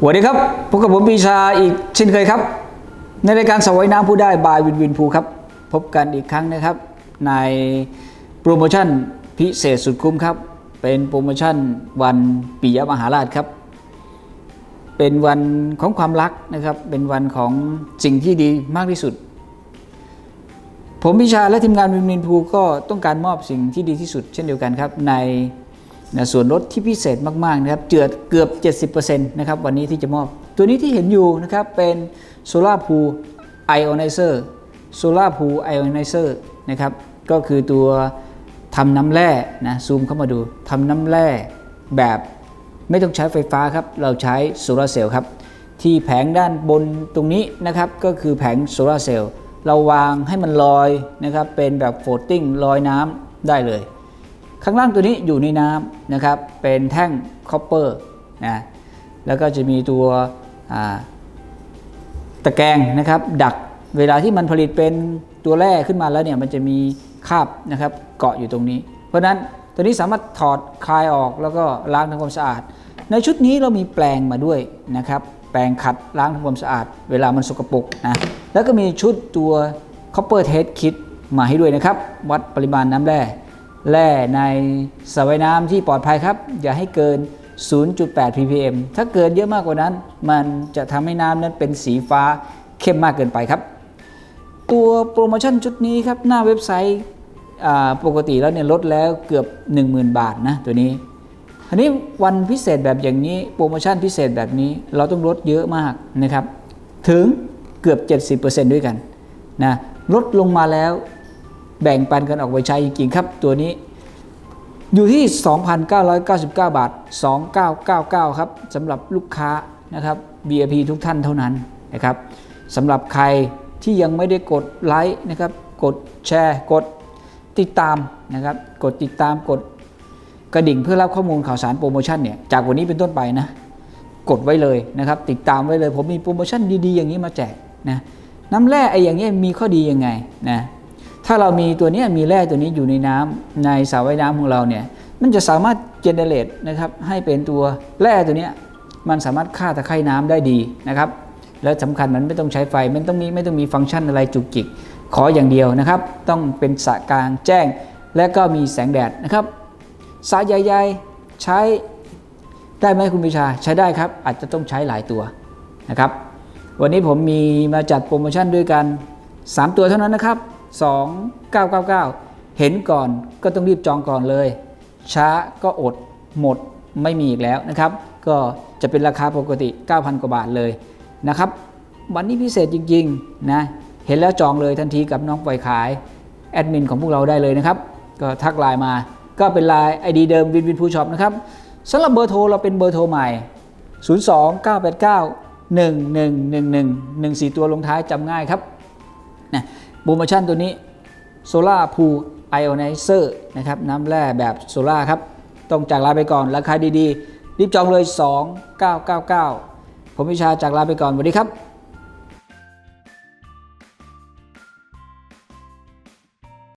สวัสดีครับพบกับผมปีชาอีกเช่นเคยครับ ในรายการสวยน้ำผู้ได้บายวินวินภูครับ พบกันอีกครั้งนะครับ ในโปรโมชั่นพิเศษสุดคุ้มครับ เป็นโปรโมชั่นวันปิยมหาราชครับ เป็นวันของความรักนะครับ เป็นวันของสิ่งที่ดีมากที่สุด ผมพิชาและทีมงานวินวินภูก็ต้องการมอบสิ่งที่ดีที่สุด เช่นเดียวกันครับใน นะส่วนลดที่พิเศษมากๆนะครับเจือดเกือบ 70%นะครับวันนี้ที่จะมอบ ตัวนี้ที่เห็นอยู่นะครับเป็นโซลาร์พูไอออนไนเซอร์โซลาร์พูไอออนไนเซอร์นะครับก็คือตัวทำน้ำแร่นะซูมเข้ามาดูทำน้ำแร่แบบไม่ต้องใช้ไฟฟ้าครับ เราใช้โซลาร์เซลล์ครับ ที่แผงด้านบนตรงนี้นะครับก็คือแผงโซลาร์เซลล์เราวางให้มันลอยนะครับเป็นแบบโฟลตติ้งลอยน้ำได้เลย ข้างล่างตัวนี้อยู่ในน้ำนะครับเป็นแท่งคอปเปอร์นะแล้วก็จะมีตัวตะแกรงนะครับดักเวลาที่มันผลิตเป็นตัวแร่ขึ้นมาแล้วเนี่ยมันจะมีคาบนะครับเกาะอยู่ตรงนี้ เพราะฉะนั้นตัวนี้สามารถถอดคลายออกแล้วก็ล้างทำความสะอาด ในชุดนี้เรามีแปรงมาด้วยนะครับแปรงขัดล้างทำความสะอาด เวลามันสกปรกนะแล้วก็มีชุดตัว copper test kit มาให้ด้วยนะครับ วัดปริมาณน้ำแร่ แร่ในสระว่ายน้ำที่ปลอดภัยครับ อย่าให้เกิน 0.8 ppm ถ้าเกินเยอะมากกว่านั้น มันจะทำให้น้ำนั้นเป็นสีฟ้าเข้มมากเกินไปครับ ตัวโปรโมชั่นชุดนี้ครับ หน้าเว็บไซต์ปกติแล้วเนี่ยลดแล้วเกือบ 10,000 บาทนะตัวนี้อันนี้วันพิเศษแบบอย่างนี้โปรโมชั่นพิเศษแบบนี้เราต้องลดเยอะมากนะครับ ถึงเกือบ 70%ด้วยกันนะลดลงมาแล้ว แบ่งปันกันออกไปใช้จริงๆครับ ตัวนี้อยู่ที่ 2,999 บาท 2999 ครับสำหรับลูกค้านะครับ VIP ทุกท่านเท่านั้นนะครับสำหรับใครที่ยังไม่ได้กดไลค์นะครับ กดแชร์ กดติดตามนะครับ กดติดตามกดกระดิ่งเพื่อรับข้อมูลข่าวสารโปรโมชั่นเนี่ยจากวันนี้เป็นต้นไปนะ กดไว้เลยนะครับ ติดตามไว้เลย ผมมีโปรโมชั่นดีๆ อย่างนี้มาแจกนะน้ำแร่ไอ้อย่างเงี้ยมีข้อดียังไงนะ ถ้าเรามีตัวนี้มีแร่ตัวนี้อยู่ในน้ำในสระว่ายน้ำของเราเนี่ยมันจะสามารถเจเนเรตนะครับให้เป็นตัวแร่ตัวนี้มันสามารถฆ่าตะไคร่น้ำได้ดีนะครับแล้วสำคัญมันไม่ต้องใช้ไฟไม่ต้องมีไม่ต้องมีฟังก์ชันอะไรจุกจิก ขออย่างเดียวนะครับ ต้องเป็นสระกลางแจ้ง และก็มีแสงแดดนะครับสระใหญ่ๆใช้ได้ไหมคุณปิชาใช้ได้ครับ อาจจะต้องใช้หลายตัวนะครับ วันนี้ผมมีมาจัดโปรโมชั่นด้วยกัน 3 ตัวเท่านั้นนะครับ 2999 เห็นก่อนก็ต้องรีบจองก่อนเลย ช้าก็อดหมดไม่มีอีกแล้วนะครับ ก็จะเป็นราคาปกติ 9,000 กว่าบาทเลยนะครับวันนี้พิเศษจริงๆนะเห็นแล้วจองเลยทันทีกับน้องปล่อยขายแอดมินของพวกเราได้เลยนะครับ ก็ทักไลน์มา ก็เป็นไลน์ ID เดิมวินวินพูช็อปนะครับสำหรับเบอร์โทรเราเป็นเบอร์โทรใหม่ 02 989 1111 14 ตัวลงท้ายจำง่ายครับนะ โปรโมชั่นตัวนี้โซล่าพูไอออนไนเซอร์นะครับน้ำแร่แบบโซล่าครับ ต้องจากลาไปก่อน ราคาดีๆ รีบจองเลย 2999 ผมวิชาจากลาไปก่อนสวัสดีครับ